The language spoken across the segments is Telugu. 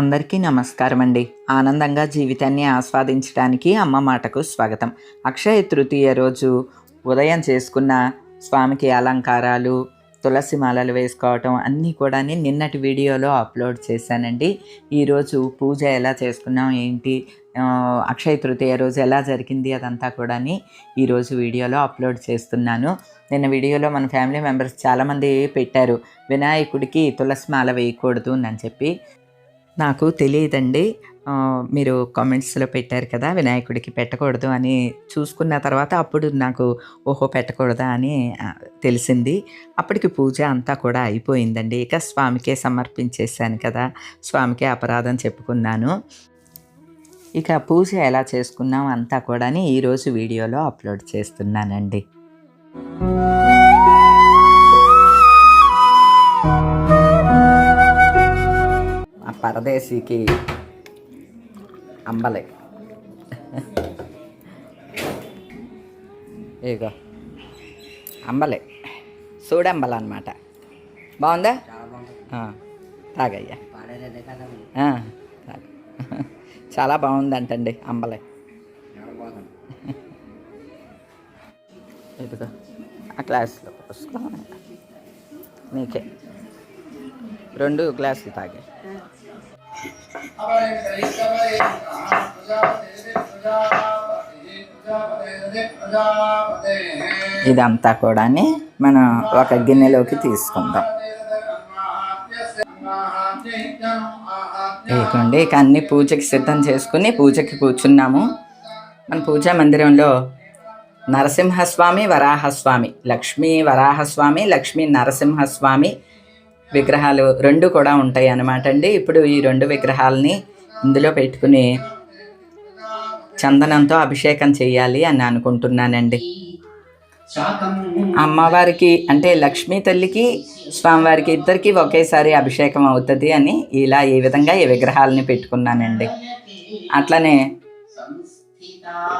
అందరికీ నమస్కారం అండి ఆనందంగా జీవితాన్ని ఆస్వాదించడానికి అమ్మ మాటకు స్వాగతం. అక్షయ తృతీయ రోజు ఉదయం చేసుకున్న స్వామికి అలంకారాలు తులసి మాలలు వేసుకోవటం అన్నీ కూడా నిన్నటి వీడియోలో అప్లోడ్ చేశానండి. ఈరోజు పూజ ఎలా చేసుకున్నాం ఏంటి అక్షయ తృతీయ రోజు ఎలా జరిగింది అదంతా కూడా ఈరోజు వీడియోలో అప్లోడ్ చేస్తున్నాను. నిన్న వీడియోలో మన ఫ్యామిలీ మెంబర్స్ చాలామంది పెట్టారు వినాయకుడికి తులసి మాల వేయకూడదు అని చెప్పి. నాకు తెలియదండి. మీరు కామెంట్స్లో పెట్టారు కదా వినాయకుడికి పెట్టకూడదు అని చూసుకున్న తర్వాత అప్పుడు నాకు ఓహో పెట్టకూడదా అని తెలిసింది. అప్పటికి పూజ అంతా కూడా అయిపోయిందండి. ఇక స్వామికే సమర్పించేశాను కదా స్వామికే అపరాధం చెప్పుకున్నాను. ఇక పూజ ఎలా చేసుకున్నాం అంతా కూడా ఈరోజు వీడియోలో అప్లోడ్ చేస్తున్నానండి. ఆ పరదేశీకి అంబలే. ఇగో అంబలే. సూడంబల అనమాట బాగుందా తాగయ్యా. చాలా బాగుందంటండి అంబలే. ఇదిగో ఆ గ్లాసులో పోసుకో. నీకే. రెండు గ్లాసులు తాగే. ఇదంతా కూడా మనం ఒక గిన్నెలోకి తీసుకుందాం. ఇదిగోండి ఇక అన్ని పూజకి సిద్ధం చేసుకుని పూజకి కూర్చున్నాము. మన పూజా మందిరంలో నరసింహస్వామి వరాహస్వామి లక్ష్మీ వరాహస్వామి లక్ష్మీ నరసింహస్వామి విగ్రహాలు రెండు కూడా ఉంటాయి అన్నమాట అండి. ఇప్పుడు ఈ రెండు విగ్రహాలని ఇందులో పెట్టుకుని చందనంతో అభిషేకం చేయాలి అని అనుకుంటున్నానండి. అమ్మవారికి అంటే లక్ష్మీ తల్లికి స్వామివారికి ఇద్దరికి ఒకేసారి అభిషేకం అవుతుంది అని ఇలా ఈ విధంగా ఈ విగ్రహాలని పెట్టుకున్నానండి. అట్లనే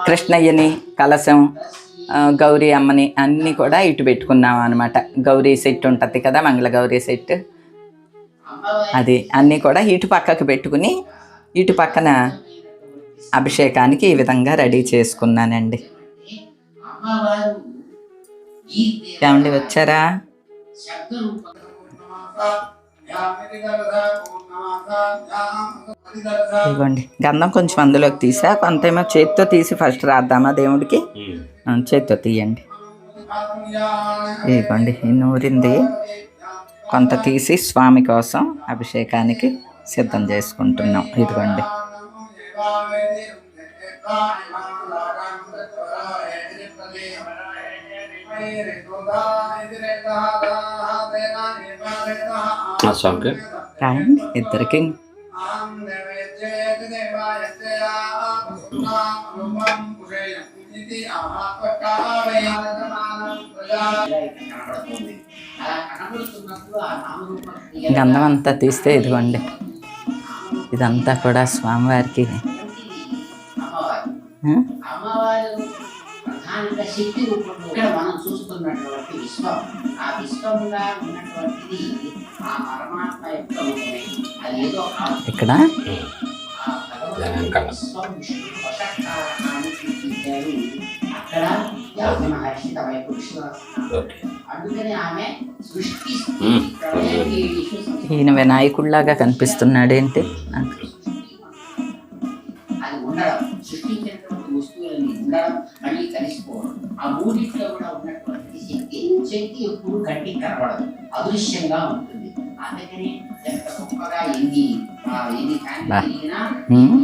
కృష్ణయ్యని కలశం గౌరీ అమ్మని అన్నీ కూడా ఇటు పెట్టుకున్నాం అనమాట గౌరీ సెట్ ఉంటుంది కదా మంగళ గౌరీ సెట్. అది అన్నీ కూడా ఇటు పక్కకు పెట్టుకుని ఇటు పక్కన అభిషేకానికి ఈ విధంగా రెడీ చేసుకున్నానండి. ఏమండి వచ్చారా? ఇదిగోండి గంధం కొంచెం అందులోకి తీసా కొంతేమో చేతితో తీసి ఫస్ట్ రాద్దామా దేవుడికి? చేత్తో తీయండి. ఇదిగోండి ఈ నూరింది కొంత తీసి స్వామి కోసం అభిషేకానికి సిద్ధం చేసుకుంటున్నాం. ఇదిగోండి. రాయండి ఇద్దరికి గంధం అంతా తీస్తే ఇదిగోండి. ఇదంతా కూడా స్వామివారికి. ఆ? అమ్మవారు ప్రధానంగా శక్తి రూపంలో ఇక్కడ మనం చూస్తున్నటువంటి విశ్వం. ఆ విశ్వంగా ఉన్నటువంటిది ఆ పరమాత్మ యొక్క రూపమే. అది ఏదో కాదు. ఇక్కడ? అక్కడ మహర్షి తమ అందుకని ఆమె సృష్టి ఈయన వినాయకుడిలాగా కనిపిస్తున్నాడు ఏంటి నాకు అది ఉండడం సృష్టించినటువంటి వస్తువులని ఉండడం. మళ్ళీ కలిసిపోవడం ఆ మూడింటిలో కూడా ఉన్నటువంటి శక్తి శక్తి ఎప్పుడు కంటికి కనబడదు అదృశ్యంగా ఉంటుంది అందుకని ఎంత గొప్పగా ఎన్ని ఆ, ఎన్ని బా. కాంతి తిరిగినా ఉమ్,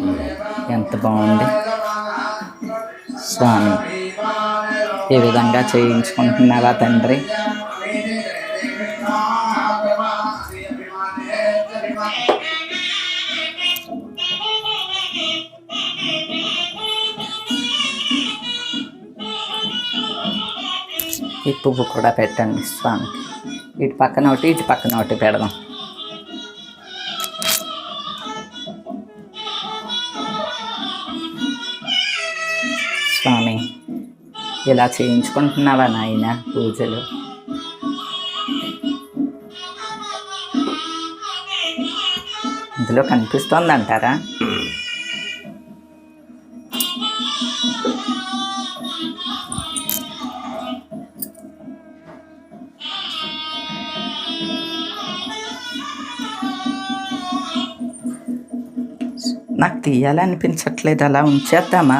ఎంత బాగుంది. స్వామి. ఏ విధంగా చేయించుకుంటున్నారా తండ్రి? ఈ పువ్వు కూడా పెట్టండి స్వామికి ఇటు పక్కన ఒకటి ఇటు పక్కన ఒకటి పెడదాం. ఇలా చేయించుకుంటున్నావా నాయన పూజలు? ఇందులో కనిపిస్తోందంటారా? నాకు తీయాలనిపించట్లేదు అలా ఉంచేద్దామా?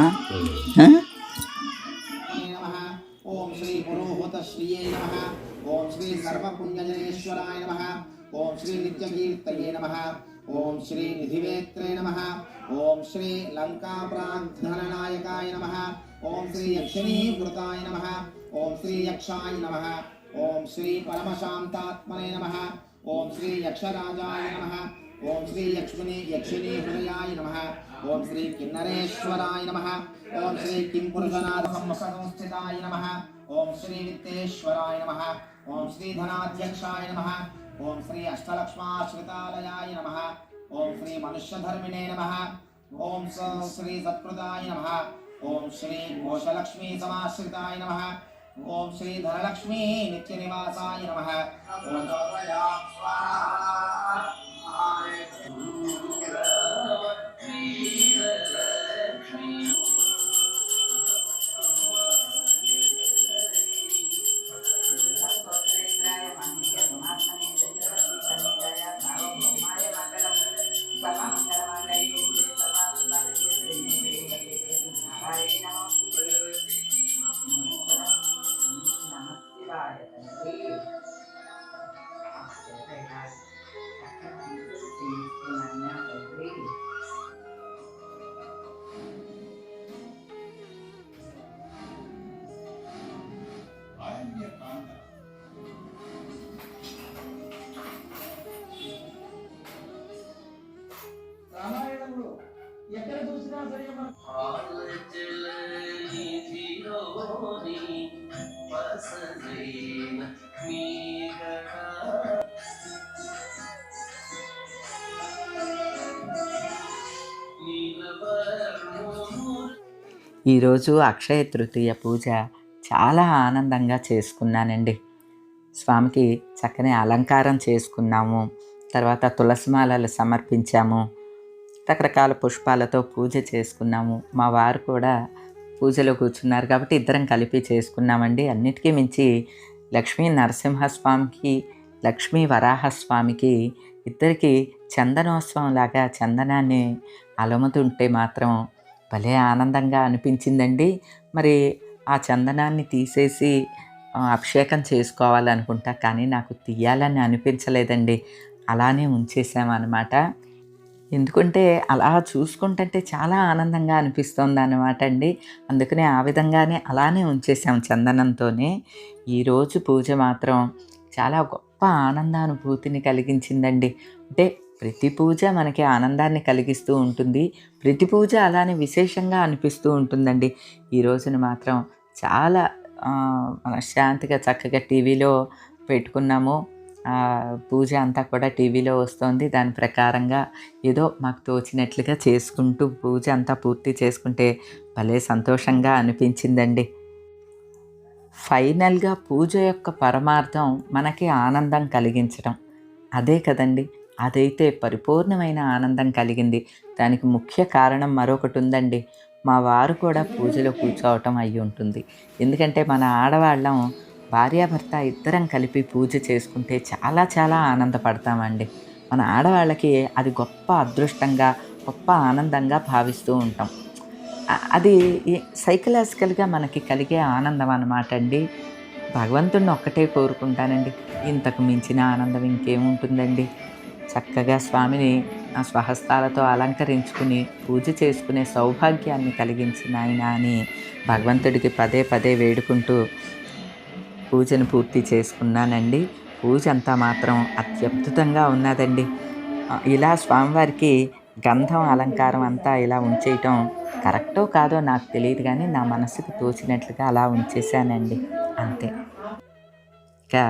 परमशांताय नमः ओम श्री परमशांतात्मने नमः ओम श्री यक्षराजाय नमः ओम श्री यक्ष्मणे यक्षिणी हृदयाय नमः ओम श्री किन्नरेश्वराय नमः ओम श्री किंपुरुषनाथ संस्थिताय नमः ओम श्री वित्तेश्वराय नमः ओम श्री धनाध्यक्षाय नमः ओम श्री अष्टलक्ष्माश्रितालयाय नमः ओम श्री मनुष्यधर्मिणे नमः ओम श्री सत्कृताय नमः ओम श्री घोषलक्ष्मी समाश्रिताय नमः ओम श्री धनलक्ष्मी नित्य निवासाय नमः। ओम स्वाहा। ఈరోజు అక్షయ తృతీయ పూజ చాలా ఆనందంగా చేసుకున్నానండి. స్వామికి చక్కని అలంకారం చేసుకున్నాము. తర్వాత తులసిమాలలు సమర్పించాము. రకరకాల పుష్పాలతో పూజ చేసుకున్నాము. మా వారు కూడా పూజలో కూర్చున్నారు కాబట్టి ఇద్దరం కలిపి చేసుకున్నామండి. అన్నిటికీ మించి లక్ష్మీ నరసింహస్వామికి లక్ష్మీ వరాహస్వామికి ఇద్దరికి చందనోత్సవం లాగా చందనాన్ని అలముతుంటే మాత్రం భలే ఆనందంగా అనిపించిందండి. మరి ఆ చందనాన్ని తీసేసి అభిషేకం చేసుకోవాలనుకుంటా కానీ నాకు తీయాలని అనిపించలేదండి. అలానే ఉంచేసామన్నమాట. ఎందుకంటే అలా చూసుకుంటుంటే చాలా ఆనందంగా అనిపిస్తుంది అనమాట అండి అందుకనే ఆ విధంగానే అలానే ఉంచేసాం చందనంతోనే. ఈరోజు పూజ మాత్రం చాలా గొప్ప ఆనందానుభూతిని కలిగించిందండి. అంటే ప్రతి పూజ మనకి ఆనందాన్ని కలిగిస్తూ ఉంటుంది. ప్రతి పూజ అలానే విశేషంగా అనిపిస్తూ ఉంటుందండి. ఈ రోజున మాత్రం చాలా మనశ్శాంతిగా చక్కగా టీవీలో పెట్టుకున్నాము. పూజ అంతా కూడా టీవీలో వస్తుంది. దాని ప్రకారంగా ఏదో మాకు తోచినట్లుగా చేసుకుంటూ పూజ అంతా పూర్తి చేసుకుంటే భలే సంతోషంగా అనిపించిందండి. ఫైనల్గా పూజ యొక్క పరమార్థం మనకి ఆనందం కలిగించడం. అదే కదండి. అదైతే పరిపూర్ణమైన ఆనందం కలిగింది. దానికి ముఖ్య కారణం మరొకటి ఉందండి. మా వారు కూడా పూజలో కూర్చోవటం అయి ఉంటుంది. ఎందుకంటే మన ఆడవాళ్ళం భార్యాభర్త ఇద్దరం కలిపి పూజ చేసుకుంటే చాలా చాలా ఆనందపడతామండి. మన ఆడవాళ్ళకి అది గొప్ప అదృష్టంగా గొప్ప ఆనందంగా భావిస్తూ ఉంటాం. అది సైకలాజికల్గా మనకి కలిగే ఆనందం అన్నమాట అండి. భగవంతుడిని ఒక్కటే కోరుకుంటానండి. ఇంతకు మించిన ఆనందం ఇంకేముంటుందండి? చక్కగా స్వామిని ఆ స్వహస్తాలతో అలంకరించుకుని పూజ చేసుకునే సౌభాగ్యాన్ని కలిగించిన ఆయన అని భగవంతుడికి పదే పదే వేడుకుంటూ పూజను పూర్తి చేసుకున్నానండి. పూజ అంతా మాత్రం అత్యద్భుతంగా ఉన్నదండి. ఇలా స్వామివారికి గంధం అలంకారం అంతా ఇలా ఉంచేయటం కరెక్టో కాదో నాకు తెలియదు కానీ నా మనసుకు తోచినట్లుగా అలా ఉంచేశానండి. అంతే. ఇంకా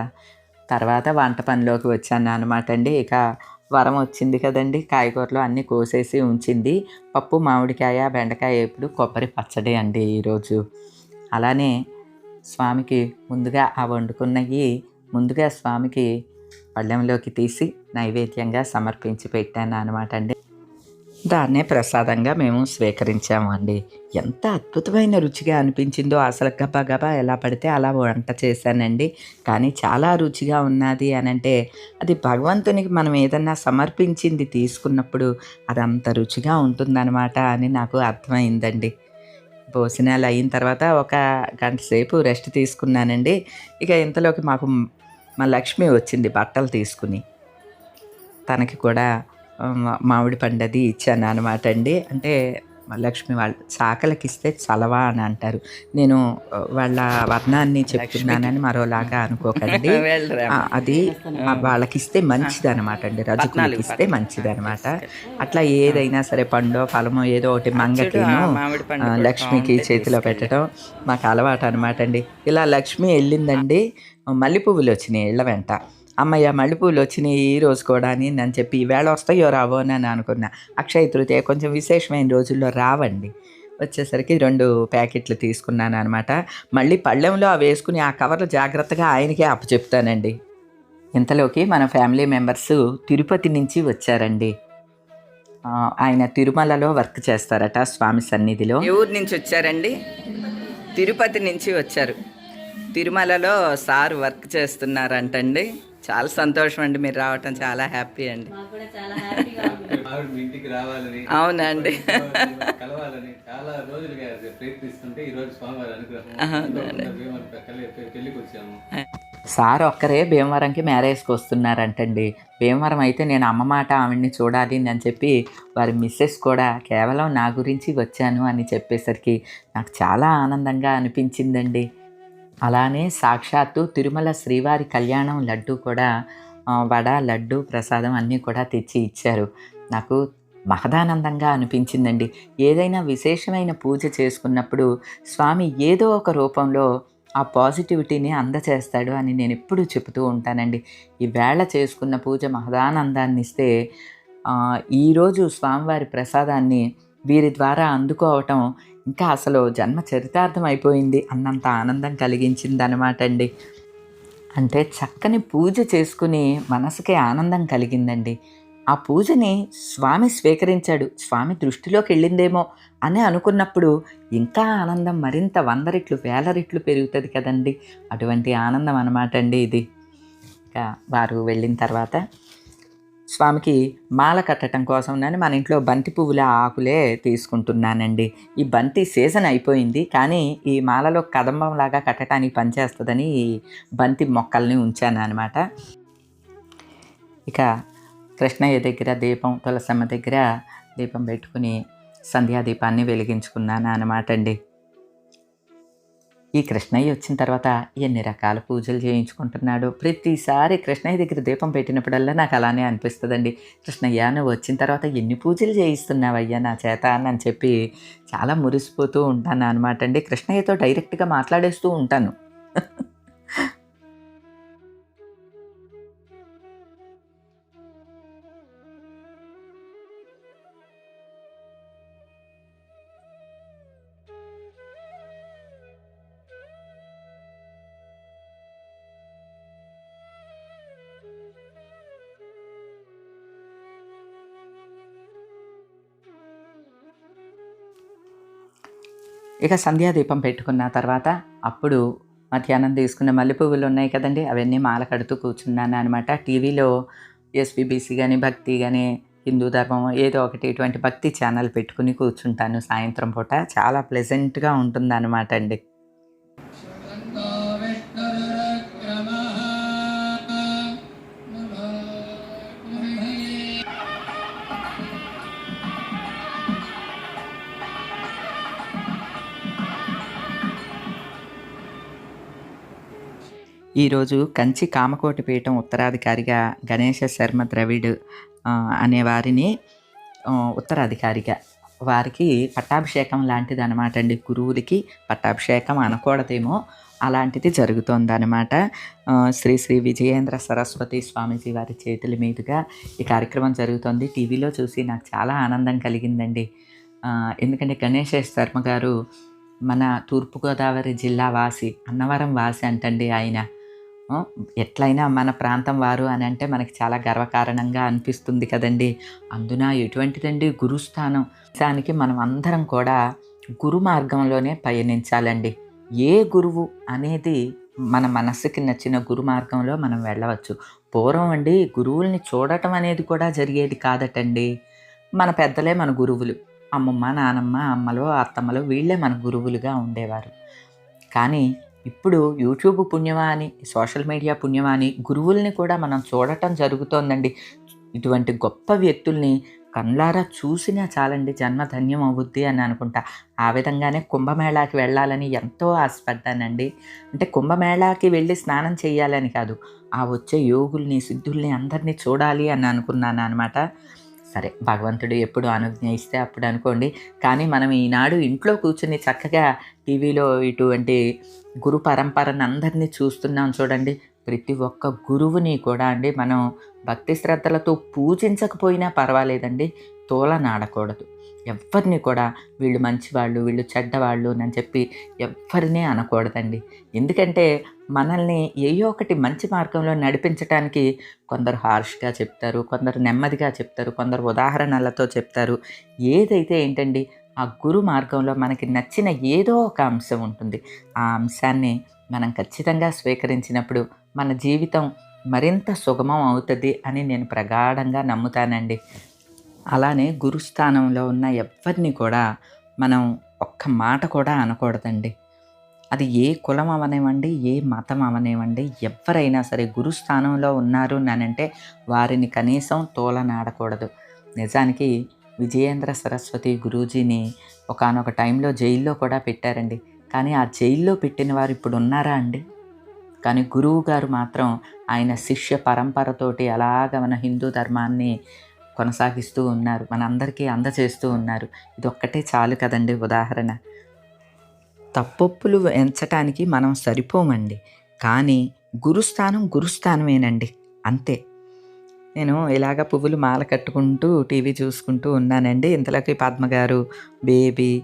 తర్వాత వంట పనిలోకి వచ్చాను అనమాట అండి ఇక వరం వచ్చింది కదండి. కాయగూరలు అన్నీ కోసేసి ఉంచింది. పప్పు మామిడికాయ బెండకాయ ఎప్పుడు కొబ్బరి పచ్చడి అండి ఈరోజు. అలానే స్వామికి ముందుగా ఆ వండుకున్నవి ముందుగా స్వామికి పళ్ళెంలోకి తీసి నైవేద్యంగా సమర్పించి పెట్టాను అనమాట అండి దాన్నే ప్రసాదంగా మేము స్వీకరించాము అండి ఎంత అద్భుతమైన రుచిగా అనిపించిందో అసలు గబా గబా ఎలా పడితే అలా వంట చేశానండి. కానీ చాలా రుచిగా ఉన్నది అని అంటే అది భగవంతునికి మనం ఏదన్నా సమర్పించింది తీసుకున్నప్పుడు అది అంత రుచిగా ఉంటుందన్నమాట అని నాకు అర్థమైందండి. భోజనాలు అయిన తర్వాత ఒక గంట సేపు రెస్ట్ తీసుకున్నానండి. ఇక ఇంతలోకి మాకు మా లక్ష్మి వచ్చింది బట్టలు తీసుకుని. తనకి కూడా మామిడి పండు అది ఇచ్చాను అనమాట అండి. అంటే లక్ష్మి వాళ్ళ చాకలకి ఇస్తే చలవా అని అంటారు. నేను వాళ్ళ వర్ణాన్ని చెప్తున్నానని మరోలాగా అనుకోకండి. అది వాళ్ళకి ఇస్తే మంచిది అనమాట అండి. రజకులకి ఇస్తే మంచిది అనమాట అట్లా ఏదైనా సరే పండో ఫలమో ఏదో ఒకటి మంగకిను లక్ష్మికి చేతిలో పెట్టడం మాకు అలవాటు అనమాట అండి. ఇలా లక్ష్మి వెళ్ళిందండి. మల్లె పువ్వులు వచ్చినాయి ఇళ్ళ వెంట. అమ్మయ్య మల్లెపూలు వచ్చినాయి ఈ రోజు కూడా అని చెప్పి ఈవేళ వస్తాయో రావో అని అనుకున్నా. అక్షయ తృతీయ కొంచెం విశేషమైన రోజుల్లో రావండి. వచ్చేసరికి రెండు ప్యాకెట్లు తీసుకున్నాను అనమాట మళ్ళీ పళ్ళెంలో అవి వేసుకుని ఆ కవర్లు జాగ్రత్తగా ఆయనకే అప్పచెప్తానండి. ఇంతలోకి మన ఫ్యామిలీ మెంబర్స్ తిరుపతి నుంచి వచ్చారండి. ఆయన తిరుమలలో వర్క్ చేస్తారట స్వామి సన్నిధిలో. ఊరు నుంచి వచ్చారండి? తిరుపతి నుంచి వచ్చారు. తిరుమలలో సార్ వర్క్ చేస్తున్నారంటండి. చాలా సంతోషం అండి మీరు రావటం చాలా హ్యాపీ అండి. ఇంటికి రావాలని అవునండి. కలవాలని చాలా రోజులుగా ప్రయత్నిస్తుంటే ఈ రోజు స్వామివారి అనుగ్రహం భీమవరం పె- పెళ్ళికి వచ్చాము. సార్ ఒక్కరే భీమవరంకి మ్యారేజ్కి వస్తున్నారంటండి. భీమవరం అయితే నేను అమ్మ మాట ఆవిడ్ని చూడాలి అని చెప్పి వారి మిస్సెస్ కూడా కేవలం నా గురించి వచ్చాను అని చెప్పేసరికి నాకు చాలా ఆనందంగా అనిపించిందండి. అలానే సాక్షాత్తు తిరుమల శ్రీవారి కళ్యాణం లడ్డు కూడా వడ లడ్డు ప్రసాదం అన్నీ కూడా తెచ్చి ఇచ్చారు. నాకు మహదానందంగా అనిపించిందండి. ఏదైనా విశేషమైన పూజ చేసుకున్నప్పుడు స్వామి ఏదో ఒక రూపంలో ఆ పాజిటివిటీని అందచేస్తాడు అని నేను ఎప్పుడూ చెబుతూ ఉంటానండి. ఈ వేళ చేసుకున్న పూజ మహదానందాన్ని ఇస్తే ఈరోజు స్వామివారి ప్రసాదాన్ని వీరి ద్వారా అందుకోవటం ఇంకా అసలు జన్మ చరితార్థం అయిపోయింది అన్నంత ఆనందం కలిగించింది అనమాట అండి. అంటే చక్కని పూజ చేసుకుని మనసుకి ఆనందం కలిగిందండి. ఆ పూజని స్వామి స్వీకరించాడు స్వామి దృష్టిలోకి వెళ్ళిందేమో అని అనుకున్నప్పుడు ఇంకా ఆనందం మరింత వంద రెట్లు వేల రెట్లు పెరుగుతుంది కదండి. అటువంటి ఆనందం అనమాట అండి ఇది. ఇంకా వారు వెళ్ళిన తర్వాత స్వామికి మాల కట్టడం కోసం నేను మన ఇంట్లో బంతి పువ్వుల ఆకులే తీసుకుంటున్నానండి. ఈ బంతి సీజన్ అయిపోయింది కానీ ఈ మాలలో కదంబం లాగా కట్టడానికి పనిచేస్తుందని ఈ బంతి మొక్కల్ని ఉంచాను అనమాట ఇక కృష్ణయ్య దగ్గర దీపం తులసమ్మ దగ్గర దీపం పెట్టుకుని సంధ్యాదీపాన్ని వెలిగించుకున్నాను అనమాట అండి. ఈ కృష్ణయ్య వచ్చిన తర్వాత ఎన్ని రకాల పూజలు చేయించుకుంటున్నాడు? ప్రతిసారి కృష్ణయ్య దగ్గర దీపం పెట్టినప్పుడల్లా నాకు అలానే అనిపిస్తుందండి. కృష్ణయ్య నువ్వు వచ్చిన తర్వాత ఎన్ని పూజలు చేయిస్తున్నావయ్యా నా చేత? అని చెప్పి చాలా మురిసిపోతూ ఉంటాను అనమాట అండి. కృష్ణయ్యతో డైరెక్ట్గా మాట్లాడేస్తూ ఉంటాను. ఇక సంధ్యాదీపం పెట్టుకున్న తర్వాత అప్పుడు మధ్యాహ్నం తీసుకున్న మల్లె పువ్వులు ఉన్నాయి కదండి అవన్నీ మాల కడుతూ కూర్చున్నాను అనమాట టీవీలో ఎస్పీబీసీ కానీ భక్తి కానీ హిందూ ధర్మం ఏదో ఒకటి ఇటువంటి భక్తి ఛానల్ పెట్టుకుని కూర్చుంటాను సాయంత్రం పూట. చాలా ప్లెజెంట్గా ఉంటుందన్నమాట అండి. ఈరోజు కంచి కామకోటి పీఠం ఉత్తరాధికారిగా గణేశ శర్మ ద్రవిడ్ అనే వారిని ఉత్తరాధికారిగా వారికి పట్టాభిషేకం లాంటిది అనమాట అండి. గురువులకి పట్టాభిషేకం అనకూడదేమో అలాంటిది జరుగుతోందనమాట శ్రీ శ్రీ విజయేంద్ర సరస్వతి స్వామీజీ వారి చేతుల మీదుగా ఈ కార్యక్రమం జరుగుతోంది. టీవీలో చూసి నాకు చాలా ఆనందం కలిగిందండి. ఎందుకంటే గణేష్ శర్మ గారు మన తూర్పుగోదావరి జిల్లా వాసి అన్నవరం వాసి అంటండి ఆయన. ఎట్లయినా మన ప్రాంతం వారు అని అంటే మనకి చాలా గర్వకారణంగా అనిపిస్తుంది కదండి. అందున ఎటువంటిదండి గురుస్థానం? దానికి మనం అందరం కూడా గురు మార్గంలోనే పయనించాలండి. ఏ గురువు అనేది మన మనస్సుకి నచ్చిన గురు మార్గంలో మనం వెళ్ళవచ్చు. పూర్వం అండి గురువుల్ని చూడటం అనేది కూడా జరిగేది కాదటండి. మన పెద్దలే మన గురువులు. అమ్మమ్మ నానమ్మ అమ్మలు అత్తమ్మలు వీళ్ళే మన గురువులుగా ఉండేవారు. కానీ ఇప్పుడు యూట్యూబ్ పుణ్యమా అని సోషల్ మీడియా పుణ్యమా అని గురువుల్ని కూడా మనం చూడటం జరుగుతోందండి. ఇటువంటి గొప్ప వ్యక్తుల్ని కళ్ళారా చూసినా చాలండి జన్మ ధన్యం అవుద్ది అని అనుకుంటా. ఆ విధంగానే కుంభమేళాకి వెళ్ళాలని ఎంతో ఆశపడ్డానండి. అంటే కుంభమేళాకి వెళ్ళి స్నానం చేయాలని కాదు ఆ వచ్చే యోగుల్ని సిద్ధుల్ని అందరినీ చూడాలి అని అనుకున్నాను అనమాట సరే భగవంతుడు ఎప్పుడు అనుజ్ఞ ఇస్తే అప్పుడు అనుకోండి. కానీ మనం ఈనాడు ఇంట్లో కూర్చుని చక్కగా టీవీలో ఇటువంటి గురు పరంపరను అందరినీ చూస్తున్నాం చూడండి. ప్రతి ఒక్క గురువుని కూడా అండి మనం భక్తి శ్రద్ధలతో పూజించకపోయినా పర్వాలేదండి. తోలనాడకూడదు ఎవరిని కూడా వీళ్ళు మంచివాళ్ళు వీళ్ళు చెడ్డవాళ్ళు అని చెప్పి ఎవరిని అనకూడదండి. ఎందుకంటే మనల్ని ఏయో ఒకటి మంచి మార్గంలో నడిపించడానికి కొందరు హార్ష్గా చెప్తారు కొందరు నెమ్మదిగా చెప్తారు కొందరు ఉదాహరణలతో చెప్తారు. ఏదైతే ఏంటండి ఆ గురు మార్గంలో మనకి నచ్చిన ఏదో ఒక అంశం ఉంటుంది. ఆ అంశాన్ని మనం ఖచ్చితంగా స్వీకరించినప్పుడు మన జీవితం మరింత సుగమం అవుతుంది అని నేను ప్రగాఢంగా నమ్ముతానండి. అలానే గురుస్థానంలో ఉన్న ఎవరిని కూడా మనం ఒక్క మాట కూడా అనకూడదండి. అది ఏ కులం అవనివ్వండి ఏ మతం అవనివ్వండి ఎవరైనా సరే గురుస్థానంలో ఉన్నారు అంటే వారిని కనీసం తోలనాడకూడదు. నిజానికి విజయేంద్ర సరస్వతి గురూజీని ఒకానొక టైంలో జైల్లో కూడా పెట్టారండి. కానీ ఆ జైల్లో పెట్టిన వారు ఇప్పుడు ఉన్నారా అండి? కానీ గురువు గారు మాత్రం ఆయన శిష్య పరంపరతోటి అలాగ మన హిందూ ధర్మాన్ని కొనసాగిస్తూ ఉన్నారు. మనందరికీ అందజేస్తూ ఉన్నారు. ఇది ఒక్కటే చాలు కదండి ఉదాహరణ. తప్పొప్పులు ఎంచటానికి మనం సరిపోమండి. కానీ గురుస్థానం గురుస్థానమేనండి. అంతే. నేను ఇలాగ పువ్వులు మాల కట్టుకుంటూ టీవీ చూసుకుంటూ ఉన్నానండి. ఇంతలోకి పద్మ గారు బేబీ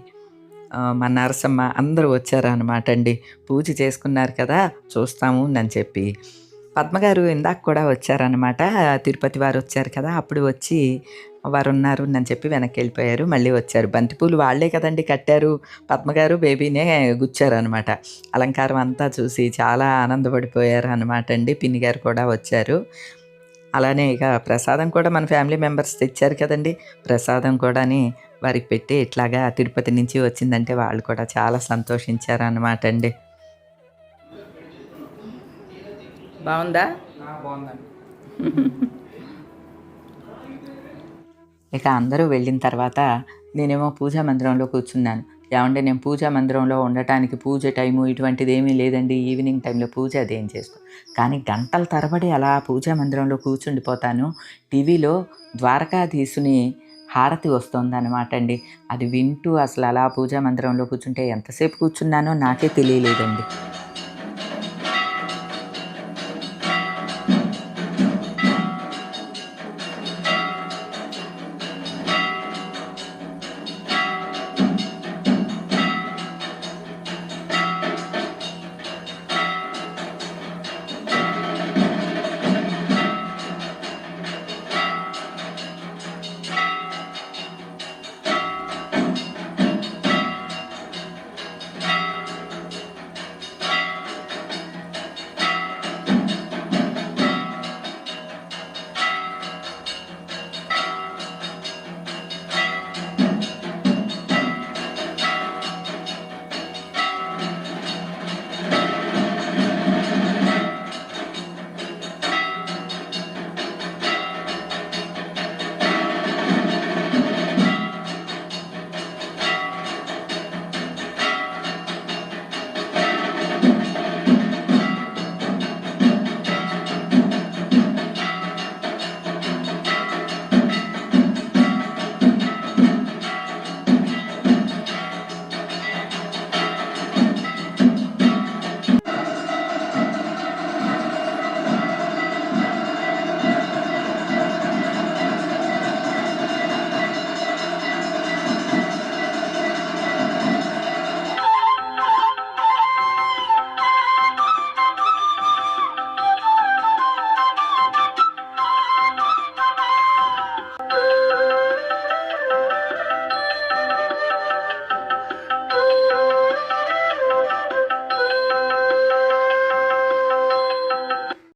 మా నరసమ్మ అందరూ వచ్చారనమాట అండి. పూజ చేసుకున్నారు కదా చూస్తాము అని చెప్పి. పద్మగారు ఇందాక కూడా వచ్చారనమాట తిరుపతి వారు వచ్చారు కదా అప్పుడు వచ్చి వారు ఉన్నారు అని చెప్పి వెనక్కి వెళ్ళిపోయారు మళ్ళీ వచ్చారు. బంతిపూలు వాళ్ళే కదండి కట్టారు పద్మగారు బేబీనే గుచ్చారనమాట అలంకారం అంతా చూసి చాలా ఆనందపడిపోయారు అనమాట అండి పిన్ని గారు కూడా వచ్చారు. అలానే ఇక ప్రసాదం కూడా మన ఫ్యామిలీ మెంబర్స్ తెచ్చారు కదండి ప్రసాదం కూడాని వారికి పెట్టి ఇట్లాగా తిరుపతి నుంచి వచ్చిందంటే వాళ్ళు కూడా చాలా సంతోషించారు అనమాట అండి. బాగుందా? ఇక అందరూ వెళ్ళిన తర్వాత నేనేమో పూజా మందిరంలో కూర్చున్నాను. ఏమంటే నేను పూజా మందిరంలో ఉండటానికి పూజ టైము ఇటువంటిది ఏమీ లేదండి. ఈవినింగ్ టైంలో పూజ అదేం చేసుకో కానీ గంటల తరబడి అలా పూజా మందిరంలో కూర్చుండిపోతాను. టీవీలో ద్వారకాధీశుని హారతి వస్తుంది అనమాట అండి. అది వింటూ అసలు అలా పూజా మందిరంలో కూర్చుంటే ఎంతసేపు కూర్చున్నానో నాకే తెలియలేదండి.